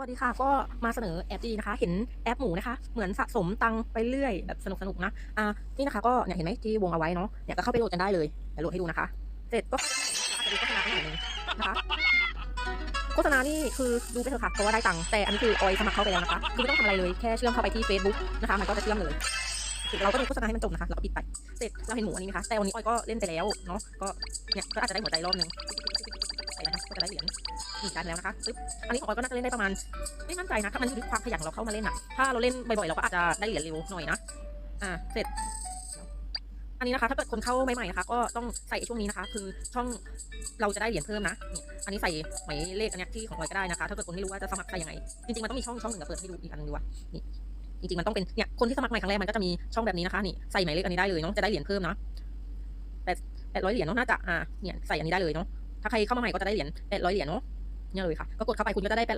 สวัสดีค่ะก็มาเสนอแอปดีนะคะ เห็นแอปหมูนะคะ เหมือนสะสมตังค์ไปเรื่อยแบบสนุกสนุกนะอ่านี่นะคะก็เนี่ยเห็นไหมที่วงเอาไว้เนาะเนี่ยก็เข้าไปโหลดกันได้เลยเดี๋ยวโหลดให้ดูนะคะ เสร็จก็จะดูโฆษณาข้างหนึ่งนะคะโฆษณานี่คือดูไปเถอะค่ะเพราะว่าได้ตังค์แต่อันนี้คือออยสมัครเข้าไปแล้วนะคะคือไม่ต้องทำอะไรเลยแค่เชื่อมเข้าไปที่ Facebook นะคะ มันก็จะเชื่อมเลยเสร็จเราก็ดูโฆษณาให้มันจบนะคะเราก็ปิดไปเสร็จเราเห็นหมูอันนี้ไหมคะแต่วันนี้ออยก็เล่นไปแล้วเนาะก็เนี่ยก็อาจจะได้หัวใจรอบนึงใส่นะคะก็จะได้เหรียญ นี่ได้แล้วนะคะปึ๊บอันนี้ของออยก็น่าจะเล่นได้ประมาณ ไม่มั่นใจนะ ถ้ามันอยู่ที่ความขยันเราเข้ามาเล่นอะถ้าเราเล่นบ่อยๆเราก็อาจจะได้เหรียญเร็วหน่อยนะ อ่า เสร็จ อันนี้นะคะ ถ้าเกิดคนเข้าใหม่ๆนะคะ ก็ต้องใส่ช่วงนี้นะคะ คือช่องเราจะได้เหรียญเพิ่มนะเนี่ยอันนี้ใส่หมายเลขอันนี้ที่ของออยก็ได้นะคะ ถ้าเกิดคนไม่รู้ว่าจะสมัครใส่ยังไง จริงๆมันต้องมีช่องช่องหนึ่งเปิดให้ดูอีกอันนึงดีกว่านี่จริงๆมันต้องเป็นเนี่ยคนที่สมัครใหม่ครั้งแรกมันก็จะมีช่องแบบนี้นะคะนี่ใส่หมายเลขอันนี้ได้เลยเนาะจะได้เหรียญเพิ่มนะแปดแปดร้อยเหรียญเนาะน่าจะอ่าเนี่ยใส่อันนี้ได้เลยเนาะถ้าใครเข้ามาใหม่ก็จะได้เหรียญแปดร้อยเหรียญเนาะ เนี่ยเลยค่ะ ก็กดเข้าไปคุณก็จะได้แปด